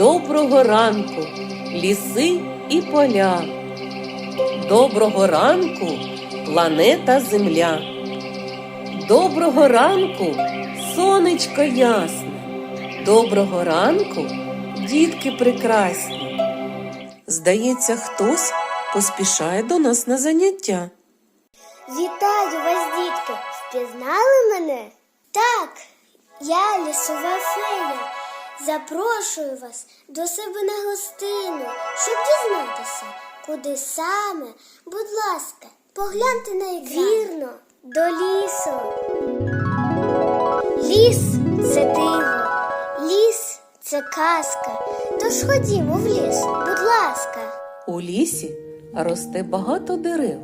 Доброго ранку, ліси і поля. Доброго ранку, планета Земля. Доброго ранку, сонечко ясне. Доброго ранку, дітки прекрасні. Здається, хтось поспішає до нас на заняття. Вітаю вас, дітки! Впізнали мене? Так, я лісова фея. Запрошую вас до себе на гостину, щоб дізнатися, куди саме, будь ласка, погляньте на екран. Вірно, до лісу. Ліс це диво, ліс це казка. Тож ходімо в ліс, будь ласка. У лісі росте багато дерев.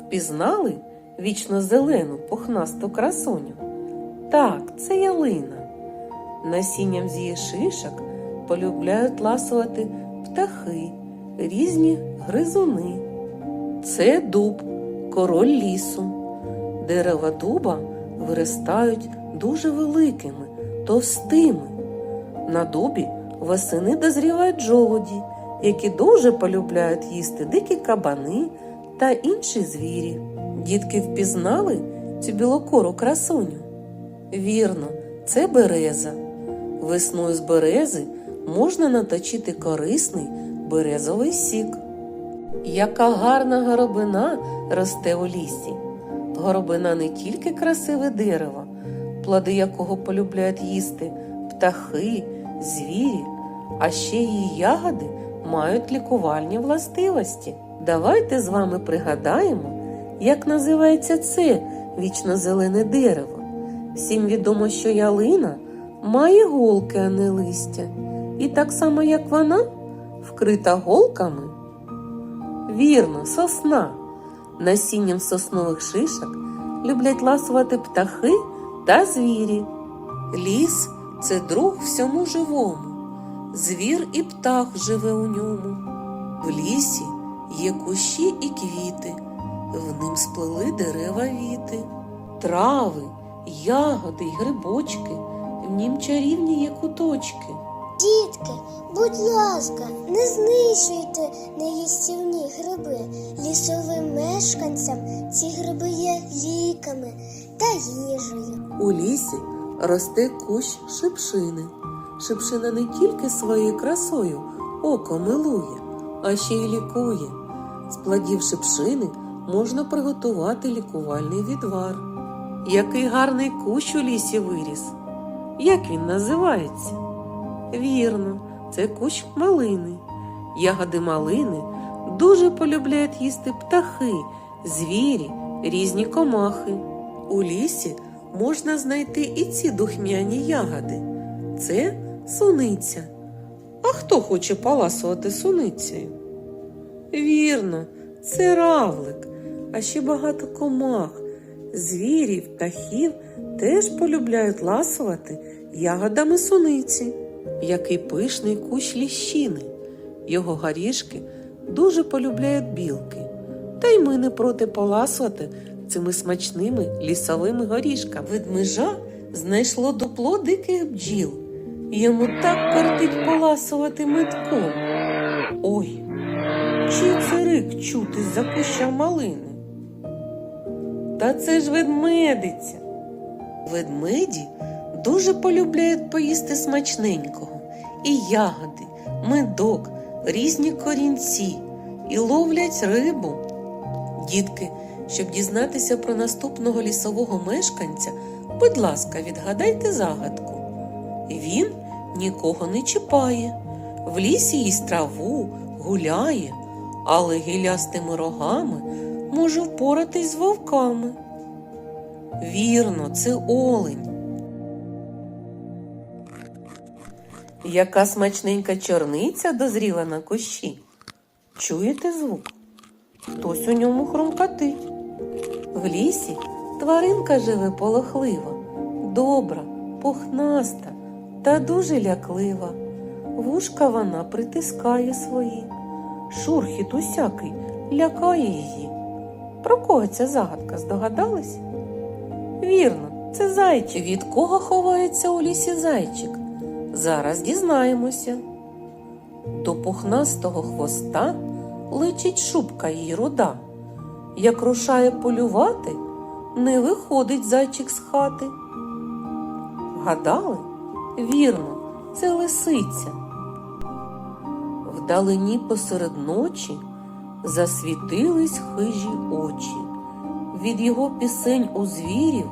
Впізнали вічно зелену пухнасту красуню? Так, це ялина. Насінням з її шишок полюбляють ласувати птахи, різні гризуни. Це дуб, король лісу. Дерева дуба виростають дуже великими, товстими. На дубі восени дозрівають жолуді, які дуже полюбляють їсти дикі кабани та інші звірі. Дітки впізнали цю білокору красуню? Вірно, це береза. Весною з берези можна наточити корисний березовий сік. Яка гарна горобина росте у лісі. Горобина не тільки красиве дерево, плоди якого полюбляють їсти птахи, звірі, а ще її ягоди мають лікувальні властивості. Давайте з вами пригадаємо, як називається це вічно зелене дерево. Всім відомо, що ялина має голки, а не листя, і так само, як вона, вкрита голками. Вірно, сосна. Насінням соснових шишок люблять ласувати птахи та звірі. Ліс це друг всьому живому. Звір і птах живе у ньому. В лісі є кущі і квіти, в ним сплели дерева віти, трави, ягоди й грибочки, в нім чарівні є куточки. Дітки, будь ласка, не знищуйте неїстівні гриби. Лісовим мешканцям ці гриби є ліками та їжею. У лісі росте кущ шипшини. Шипшина не тільки своєю красою око милує, а ще й лікує. З плодів шипшини можна приготувати лікувальний відвар. Який гарний кущ у лісі виріс. Як він називається? Вірно, це кущ малини. Ягоди малини дуже полюбляють їсти птахи, звірі, різні комахи. У лісі можна знайти і ці духмяні ягоди. Це суниця. А хто хоче поласувати суницею? Вірно, це равлик, а ще багато комах. Звірів, птахів теж полюбляють ласувати ягодами суниці. Який пишний кущ ліщини. Його горішки дуже полюбляють білки. Та й ми не проти поласувати цими смачними лісовими горішками. Ведмежа знайшло дупло диких бджіл. Йому так кортить поласувати метком. Ой, чий це рик чути з-за куща малини? Та це ж ведмедиця. Ведмеді дуже полюбляють поїсти смачненького і ягоди, медок, різні корінці і ловлять рибу. Дітки, щоб дізнатися про наступного лісового мешканця, будь ласка, відгадайте загадку. Він нікого не чіпає, в лісі їсть траву, гуляє, але гілястими рогами може впоратись з вовками. Вірно, це олень. Яка смачненька чорниця дозріла на кущі. Чуєте звук? Хтось у ньому хрумкотить. В лісі тваринка живе полохлива, добра, пухнаста та дуже ляклива. Вушка вона притискає свої. Шурхіт усякий лякає її. Про кого ця загадка здогадались? Вірно, це зайчик. Від кого ховається у лісі зайчик? Зараз дізнаємося. До пухнастого хвоста личить шубка їй руда. Як рушає полювати, не виходить зайчик з хати. Вгадали? Вірно, це лисиця. Вдалині посеред ночі засвітились хижі очі. Від його пісень у звірів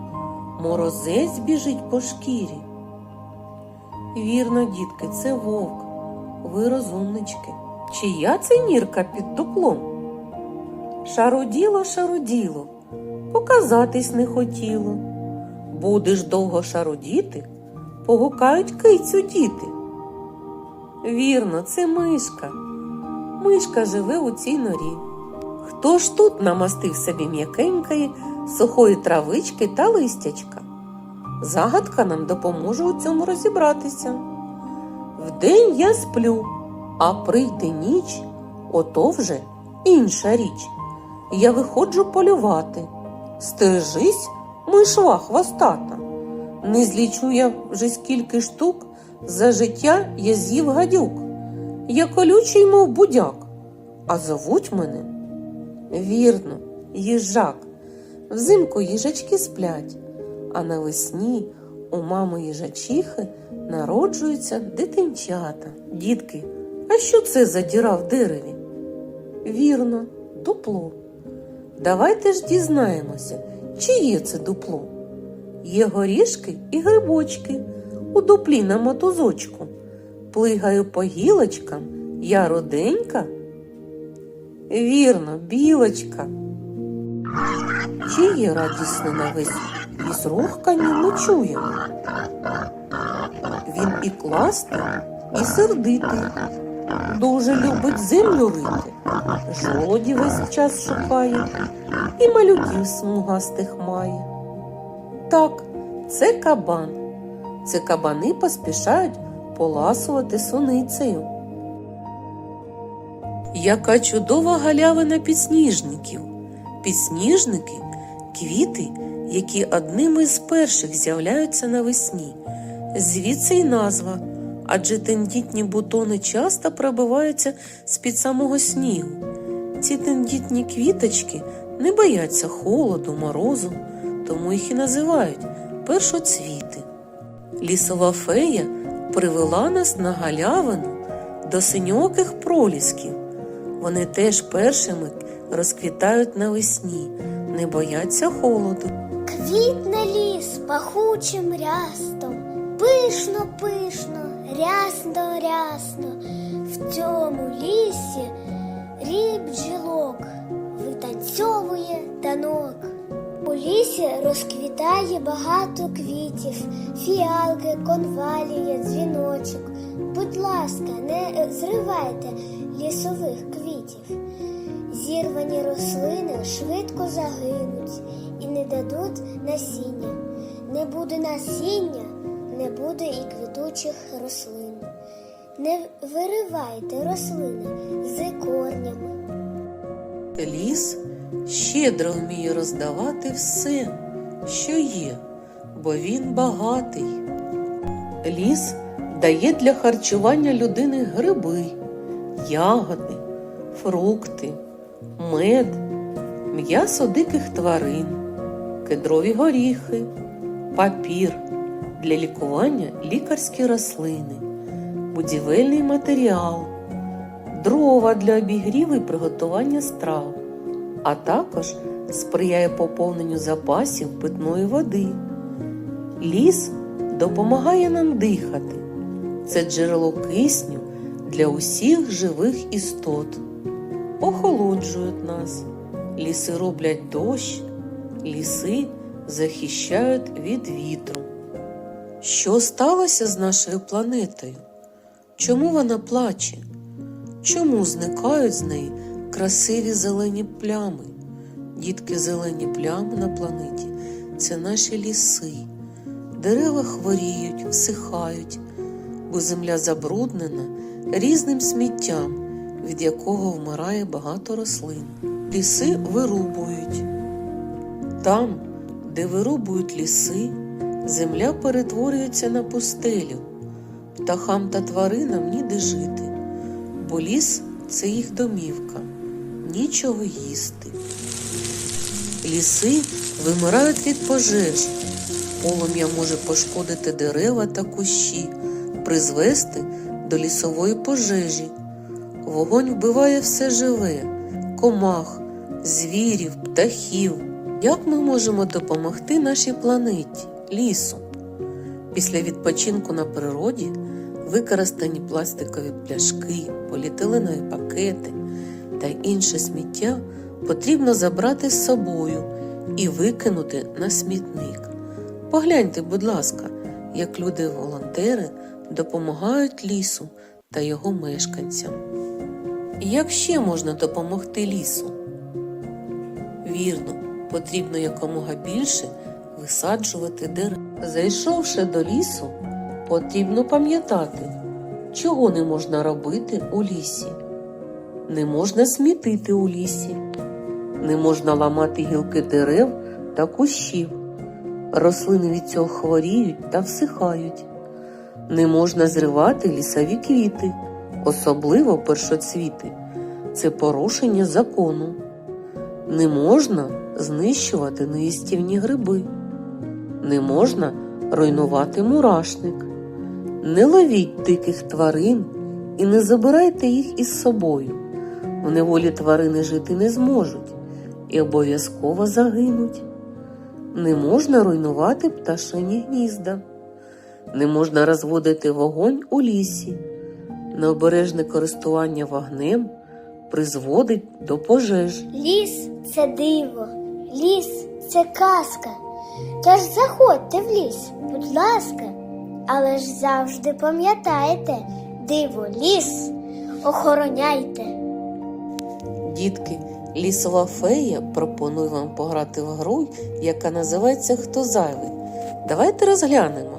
морозець біжить по шкірі. Вірно, дітки, це вовк. Ви розумнички. Чия це нірка під дуплом? Шаруділо, шаруділо, показатись не хотіло. Будеш довго шарудіти, погукають кицю діти. Вірно, це мишка. Мишка живе у цій норі. Хто ж тут намастив собі м'якенької, сухої травички та листячка? Загадка нам допоможе у цьому розібратися. Вдень я сплю, а прийде ніч, ото вже інша річ. Я виходжу полювати. Стережись, мишва хвостата. Не злічу я вже скільки штук, за життя я з'їв гадюк. Я колючий, мов будяк, а зовуть мене. Вірно, їжак. Взимку їжачки сплять, а навесні у мами їжачихи народжуються дитинчата. Дітки, а що це за діра в дереві? Вірно, дупло. Давайте ж дізнаємося, чиє це дупло. Є горішки і грибочки у дуплі на мотузочку. Плигаю по гілочкам, я руденька. Вірно, білочка. Чиє радісне на весь із рухкання ми чуємо. Він і класний, і сердитий, дуже любить землю рити, жолоді весь час шукає, і малюків смугастих має. Так, це кабан. Це кабани поспішають поласувати суницею. Яка чудова галявина підсніжників. Підсніжники квіти, які одними з перших з'являються навесні. Звідси й назва, адже тендітні бутони часто пробиваються з-під самого снігу. Ці тендітні квіточки не бояться холоду, морозу, тому їх і називають першоцвіти. Лісова фея привела нас на галявину до синьоких пролісків. Вони теж першими розквітають навесні, не бояться холоду. Квітне ліс пахучим рястом, пишно, пишно, рясно, рясно. В цьому лісі рій бджілок витанцьовує танок. У лісі розквітає багато квітів, фіалки, конвалія, дзвіночок. Будь ласка, не зривайте лісових квітів. Зірвані рослини швидко загинуть і не дадуть насіння. Не буде насіння, не буде і квітучих рослин. Не виривайте рослини з корнями. Ліс щедро вміє роздавати все, що є, бо він багатий. Ліс дає для харчування людини гриби, ягоди, фрукти, мед, м'ясо диких тварин, кедрові горіхи, папір для лікування лікарські рослини, будівельний матеріал, дрова для обігріву і приготування страв, а також сприяє поповненню запасів питної води. Ліс допомагає нам дихати. Це джерело кисню для усіх живих істот. Охолоджують нас. Ліси роблять дощ, ліси захищають від вітру. Що сталося з нашою планетою? Чому вона плаче? Чому зникають з неї красиві зелені плями? Дітки, зелені плями на планеті це наші ліси. Дерева хворіють, всихають, бо земля забруднена різним сміттям, від якого вмирає багато рослин. Ліси вирубують. Там, де вирубують ліси, земля перетворюється на пустелю. Птахам та тваринам ніде жити. бо ліс це їх домівка, нічого їсти. Ліси вимирають від пожеж. Полум'я може пошкодити дерева та кущі, призвести до лісової пожежі. Вогонь вбиває все живе, комах, звірів, птахів. Як ми можемо допомогти нашій планеті, лісу? Після відпочинку на природі використані пластикові пляшки, поліетиленові пакети та інше сміття потрібно забрати з собою і викинути на смітник. Погляньте, будь ласка, як люди-волонтери допомагають лісу та його мешканцям. Як ще можна допомогти лісу? Вірно, потрібно якомога більше висаджувати дерева. Зайшовши до лісу, потрібно пам'ятати, чого не можна робити у лісі. Не можна смітити у лісі, не можна ламати гілки дерев та кущів. Рослини від цього хворіють та всихають. Не можна зривати лісові квіти, особливо першоцвіти. Це порушення закону. Не можна знищувати неїстівні гриби. Не можна руйнувати мурашник. Не ловіть диких тварин і не забирайте їх із собою. В неволі тварини жити не зможуть і обов'язково загинуть. Не можна руйнувати пташині гнізда. Не можна розводити вогонь у лісі. Необережне користування вогнем призводить до пожеж. Ліс це диво, ліс це казка. Тож заходьте в ліс, будь ласка. Але ж завжди пам'ятайте, диво, ліс охороняйте. Дітки, лісова фея пропонує вам пограти в гру, яка називається Хто зайвий. Давайте розглянемо,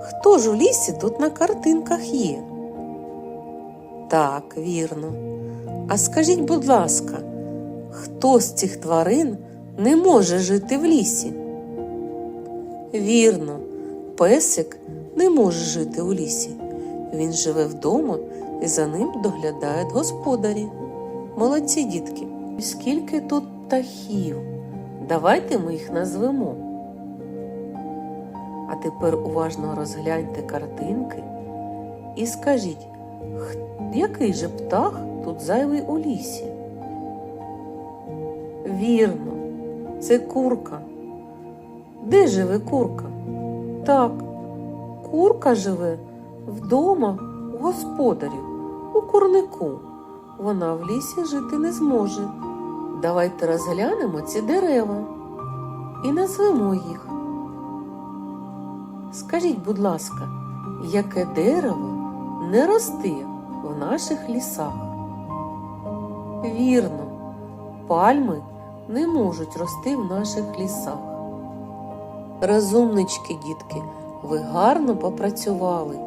хто ж у лісі тут на картинках є. Так, вірно. А скажіть, будь ласка, хто з цих тварин не може жити в лісі? Вірно, песик не може жити у лісі. Він живе вдома і за ним доглядають господарі. Молодці дітки. Скільки тут птахів? Давайте ми їх назвемо. А тепер уважно розгляньте картинки і скажіть, який же птах тут зайвий у лісі? Вірно, це курка. Де живе курка? Так, курка живе вдома у господарів, у курнику. Вона в лісі жити не зможе. Давайте розглянемо ці дерева і назвемо їх. Скажіть, будь ласка, яке дерево не росте в наших лісах? Вірно, пальми не можуть рости в наших лісах. Розумнички, дітки, ви гарно попрацювали.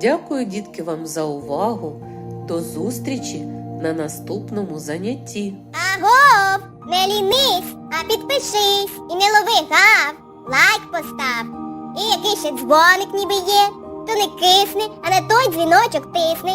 Дякую, дітки, вам за увагу. До зустрічі на наступному занятті. Агов, не лінись, а підпишись і не лови гав, лайк постав. І який ще дзвоник ніби є, то не кисни, а на той дзвіночок тисни.